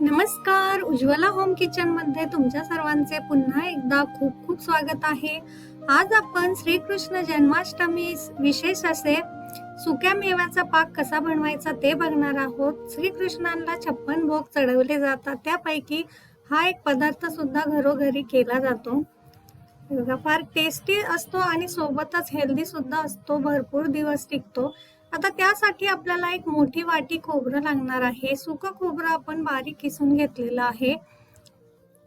नमस्कार उज्ज्वला होम किचनमध्ये तुमच्या सर्वांचे पुन्हा एकदा खूप खूप स्वागत आहे. आज आपण श्रीकृष्ण जन्माष्टमी विशेष असे सुक्या मेव्याचा पाक कसा बनवायचा ते बघणार आहोत. श्रीकृष्णांना छप्पन भोग चढवले जातात. त्यापैकी हा एक पदार्थ सुद्धा घरोघरी केला जातो. फार टेस्टी असतो आणि सोबतच हेल्दी सुद्धा असतो. भरपूर दिवस टिकतो. आता त्यासाठी आपल्याला एक मोठी वाटी खोबरं लागणार आहे. सुकं खोबरं आपण बारीक किसून घेतलेलं आहे.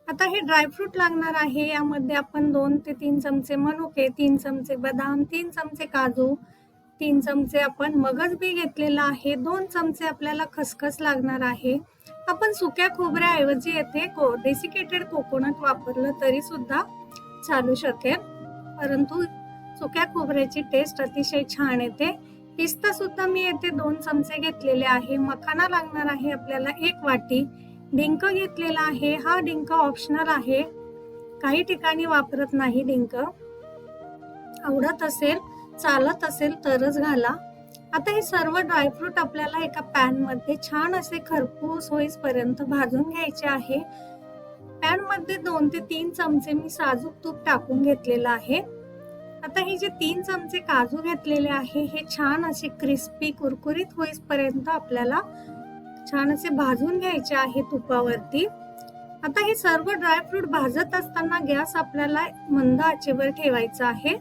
आता हे ड्रायफ्रूट लागणार आहे. यामध्ये आपण दोन ते तीन चमचे मनुके तीन चमचे बदाम तीन चमचे काजू तीन चमचे आपण मगज बी घेतलेला आहे. दोन चमचे आपल्याला खसखस लागणार आहे. आपण सुक्या खोबऱ्याऐवजी येथे को डेसिकेटेड कोकोनट वापरलं तरी सुद्धा चालू शकेल. परंतु सुक्या खोबऱ्याची टेस्ट अतिशय छान येते. पिस्ता सुद्धा मी येथे दोन चमचे घेतलेले आहे. मखाना लागणार आहे आपल्याला एक वाटी. डिंक घेतलेला आहे. हा डिंक ऑप्शनल आहे. काही ठिकाणी वापरत नाही डिंक. आवडत असेल चालत असेल तरच घाला. आता हे सर्व ड्रायफ्रूट आपल्याला एका पॅनमध्ये छान असे खरपूस होईपर्यंत भाजून घ्यायचे आहे. पॅनमध्ये दोन ते तीन चमचे मी साजूक तूप टाकून घेतलेलं आहे. आता हे जे तीन चमचे काजू घेतलेले आहे हे छान असे क्रिस्पी कुरकुरीत होईपर्यंत आपल्याला छान असे भाजून घ्यायचे आहे तुपावरती. आता हे सर्व ड्रायफ्रूट भाजत असताना गॅस आपल्याला मंद आचेवर ठेवायचा आहे.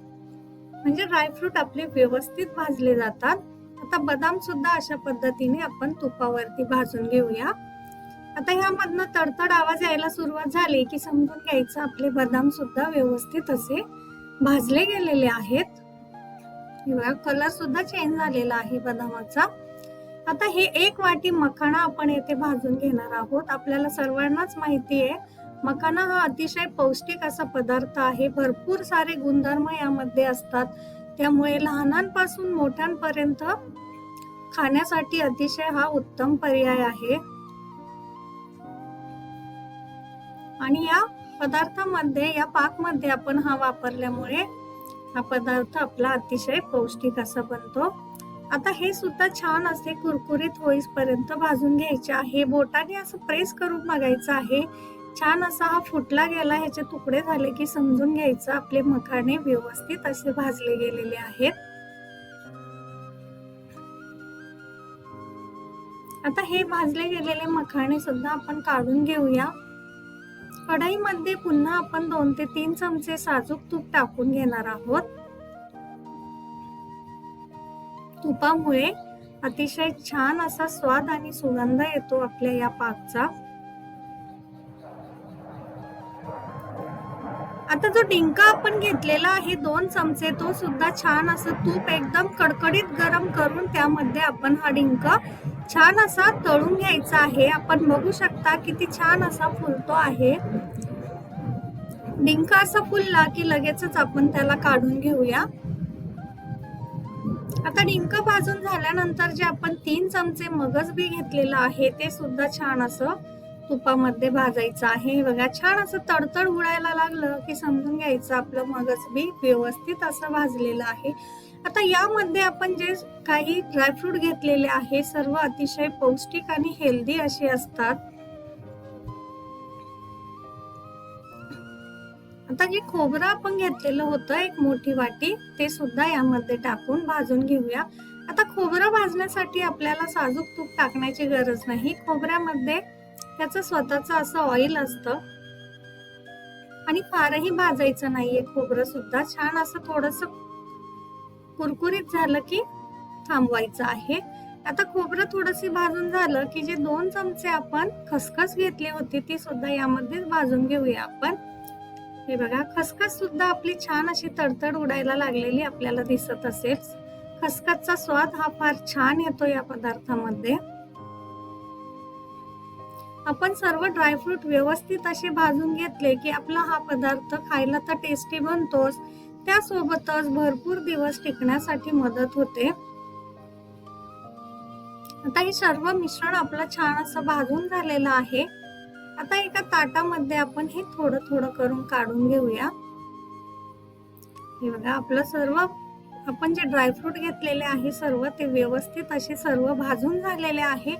म्हणजे ड्रायफ्रूट आपले व्यवस्थित भाजले जातात. आता बदाम सुद्धा अशा पद्धतीने आपण तुपावरती भाजून घेऊया. आता ह्यामधनं तडतड आवाज यायला सुरुवात झाली की समजून घ्यायचं आपले बदाम सुद्धा व्यवस्थित असे भाजले गेलेले आहेत. बघा कलर सुद्धा चेंज झालेला आहे बदामाचा. आता हे एक वाटी मखाना आपण येथे भाजून घेणार आहोत. आपल्याला सर्वांनाच माहिती आहे मखाना हा अतिशय पौष्टिक असा पदार्थ आहे. भरपूर सारे गुणधर्म यामध्ये असतात. त्यामुळे लहानांपासून मोठ्यांपर्यंत खाण्यासाठी अतिशय हा उत्तम पर्याय आहे. आणि या पदार्थामध्ये या पाकमध्ये आपण हा वापरल्यामुळे हा पदार्थ आपला अतिशय पौष्टिक असा बनतो. आता हे सुद्धा छान असे कुरकुरीत होईपर्यंत भाजून घ्यायचे आहे. बोटाने असं प्रेस करून बघायचं आहे. छान असा हा फुटला गेला ह्याचे तुकडे झाले की समजून घ्यायचं. आपले मखाणे व्यवस्थित असे भाजले गेलेले आहेत. आता हे भाजले गेलेले मखाणे सुद्धा आपण काढून घेऊया. कढईमध्ये पुन्हा आपण दोन ते तीन चमचे साजूक तूप टाकून घेणार आहोत. तुपामुळे अतिशय छान असा स्वाद आणि सुगंध येतो आपल्या या पाकचा. आता जो डिंका आपण घेतलेला आहे दोन चमचे तो सुद्धा छान असं तूप एकदम कडकडीत गरम करून त्यामध्ये आपण हा डिंक छान असा तळून घ्यायचा आहे. आपण बघू शकता किती छान असा फुलतो आहे. डिंक असा फुलला की लगेचच आपण त्याला काढून घेऊया. आता डिंक भाजून झाल्यानंतर जे आपण तीन चमचे मगज बी घेतलेलं आहे ते सुद्धा छान असं तुपामध्ये भाजायचं आहे. बघा छान असं तडतड उडायला लागलं की समजून घ्यायचं आपलं मगज बी व्यवस्थित असं भाजलेलं आहे. आता यामध्ये आपण जे काही ड्रायफ्रूट घेतलेले आहे. सर्व अतिशय पौष्टिक आणि हेल्दी असे असतात. आता जे खोबरं आपण घेतलेलं होतं एक मोठी वाटी ते सुद्धा यामध्ये टाकून भाजून घेऊया. आता खोबरं भाजण्यासाठी आपल्याला साजूक तूप टाकण्याची गरज नाही. खोबऱ्यामध्ये त्याचं स्वतःच असं ऑइल असतं. आणि फारही भाजायचं नाहीये. खोबरं सुद्धा छान असं थोडस कुरकुरीत झालं की थांबवायचं आहे. आता खोबरं थोडंसे भाजून झालं की जे दोन चमचे आपण खसखस घेतली होती ती सुद्धा यामध्येच भाजून घेऊया आपण. हे बघा खसखस सुद्धा आपली छान अशी तडतड उडायला लागलेली आपल्याला दिसत असेल. खसखसचा स्वाद हा फार छान येतो या पदार्थामध्ये. आपण सर्व ड्रायफ्रूट व्यवस्थित असे भाजून घेतले की आपला हा पदार्थ खायला तर टेस्टी बनतोच. त्यासोबतच भरपूर दिवस टिकण्यासाठी मदत होते. आता हे सर्व मिश्रण आपलं छान असं भाजून झालेलं आहे. आता एका ताटामध्ये आपण हे थोडं थोडं करून काढून घेऊया. हे बघा आपलं सर्व आपण जे ड्रायफ्रूट घेतलेले आहे सर्व ते व्यवस्थित असे सर्व भाजून झालेले आहे.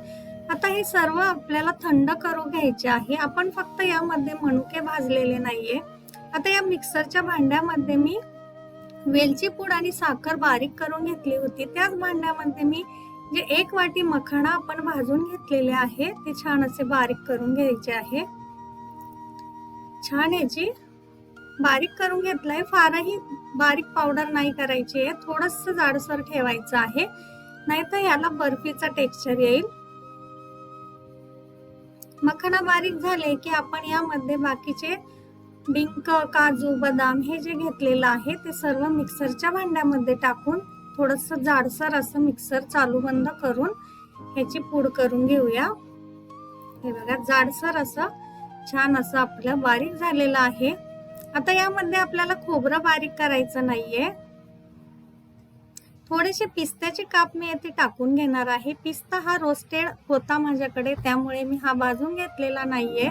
आता हे सर्व आपल्याला थंड करू घ्यायचे आहे. आपण फक्त यामध्ये मनुके भाजलेले नाहीये. आता या मिक्सरच्या भांड्यामध्ये मी वेलची पूड आणि साखर बारीक करून घेतली होती. त्याच भांड्यामध्ये मी जे एक वाटी मखाणा आपण भाजून घेतलेले आहे. ते छान असे बारीक करून घ्यायचे आहे. छान याची बारीक करून घेतलाय. फारही बारीक पावडर नाही करायची आहे. थोडस जाडसर ठेवायचं आहे. नाहीतर याला बर्फीचा टेक्स्चर येईल. मखाना बारीक झाले की आपण यामध्ये बाकीचे डिंक काजू बदाम हे जे घेतलेलं आहे ते सर्व मिक्सरच्या भांड्यामध्ये टाकून थोडस जाडसर असं मिक्सर चालू बंद करून ह्याची पूड करून घेऊया. हे बघा जाडसर असं छान असं आपलं बारीक झालेलं आहे. आता यामध्ये आपल्याला खोबरं बारीक करायचं नाहीये. थोडेसे पिस्त्याचे काप मी येथे टाकून घेणार आहे. पिस्ता हा रोस्टेड होता माझ्याकडे त्यामुळे मी हा भाजून घेतलेला नाहीये.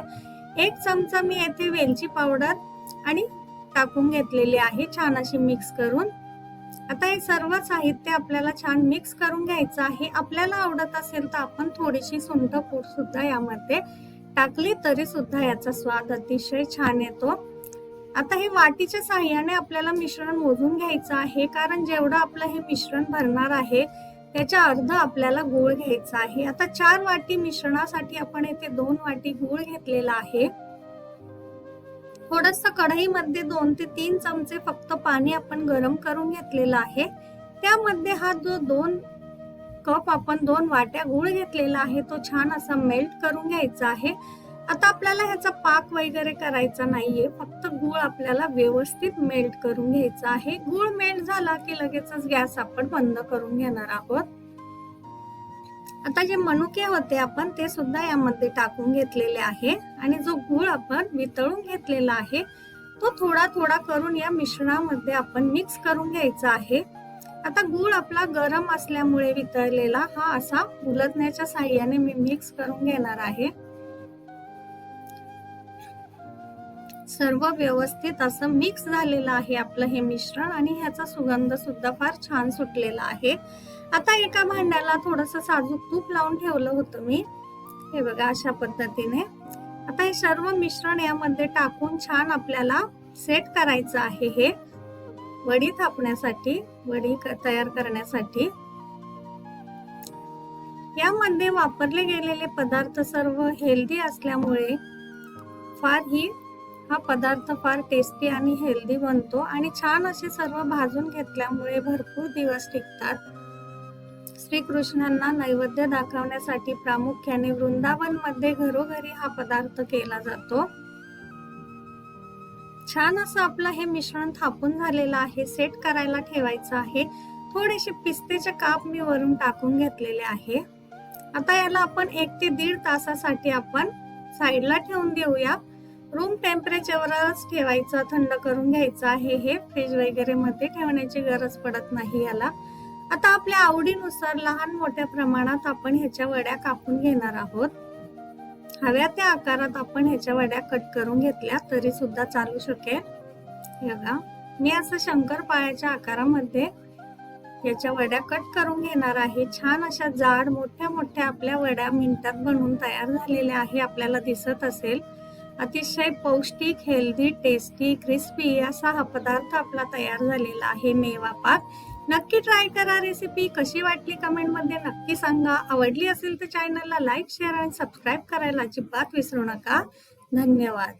एक चमचा मी येथे वेलची पावडर आणि टाकून घेतलेली आहे छान अशी मिक्स करून. आता हे सर्व साहित्य आपल्याला छान मिक्स करून घ्यायचं आहे. आपल्याला आवडत असेल तर आपण थोडीशी सुंठ पूड सुद्धा यामध्ये टाकली तरी सुद्धा याचा स्वाद अतिशय छान येतो. आता हे वाटीच्या साह्याने आपल्याला मिश्रण मोजून घ्यायचं आहे. कारण जेवढं आपलं हे मिश्रण भरणार आहे त्याच्या अर्ध आपल्याला गूळ घ्यायचा आहे. आता चार वाटी मिश्रणासाठी आपण येथे दोन वाटी गूळ घेतलेला आहे. थोडस कढईमध्ये दोन ते तीन चमचे फक्त पाणी आपण गरम करून घेतलेलं आहे. त्यामध्ये हा जो दोन कप आपण दोन वाट्या गूळ घेतलेला आहे तो छान असा मेल्ट करून घ्यायचा आहे. आता आपल्याला ह्याचा पाक वगैरे करायचा नाहीये फक्त गूळ आपल्याला व्यवस्थित मेल्ट करून घ्यायचा आहे. गूळ मेल्ट झाला की लगेचच गॅस आपण बंद करून घेणार आहोत. आता जे मनुके होते आपण ते सुद्धा यामध्ये टाकून घेतलेले आहे. आणि जो गूळ आपण वितळून घेतलेला आहे तो थोडा थोडा करून या मिश्रणामध्ये आपण मिक्स करून घ्यायचा आहे. आता गूळ आपला गरम असल्यामुळे वितळलेला हा असा उलटण्याच्या साह्याने मी मिक्स करून घेणार आहे. सर्व व्यवस्थित असं मिक्स झालेलं आहे आपलं हे मिश्रण आणि ह्याचा सुगंध सुद्धा फार छान सुटलेला आहे. आता एका भांड्याला थोडस साजूक तूप लावून ठेवलं होतं मी. हे बघा अशा पद्धतीने. आता हे सर्व मिश्रण यामध्ये टाकून छान आपल्याला सेट करायचं आहे हे. वडी थापण्यासाठी वडी तयार करण्यासाठी. यामध्ये वापरले गेलेले पदार्थ सर्व हेल्दी असल्यामुळे फार ही हा पदार्थ फार टेस्टी आणि हेल्दी बनतो आणि छान असे सर्व भाजून घेतल्यामुळे भरपूर दिवस टिकतात. श्रीकृष्णांना नैवेद्य दाखवण्यासाठी प्रामुख्याने वृंदावनमध्ये घरोघरी हा पदार्थ केला जातो. छान असं आपलं हे मिश्रण थापून झालेलं आहे सेट करायला ठेवायचं आहे. थोडेसे पिस्तेचे काप मी वरून टाकून घेतलेले आहे. आता याला आपण एक ते दीड तासासाठी आपण साईडला ठेवून देऊया. रूम टेम्परेचरवरच ठेवायचं थंड करून घ्यायचं आहे. हे फ्रीज वगैरे मध्ये ठेवण्याची गरज पडत नाही याला. आता आपल्या आवडीनुसार लहान मोठ्या प्रमाणात आपण ह्याच्या वड्या कापून घेणार आहोत. हव्या त्या आकारात आपण ह्याच्या वड्या कट करून घेतल्या तरी सुद्धा चालू शकेल. बघा मी असं शंकरपाळ्याच्या आकारामध्ये याच्या वड्या कट करून घेणार आहे. छान अशा जाड मोठ्या मोठ्या आपल्या वड्या मिनिटात बनवून तयार झालेल्या आहे. आपल्याला दिसत असेल. अतिशय पौष्टिक हेल्दी टेस्टी क्रिस्पी असा हा पदार्थ आपला तयार झालेला आहे मेवा पाक. नक्की ट्राय करा रेसिपी कशी वाटली कमेंटमध्ये नक्की सांगा. आवडली असेल तर चॅनलला लाईक शेअर आणि सबस्क्राईब करायला अजिबात विसरू नका. धन्यवाद.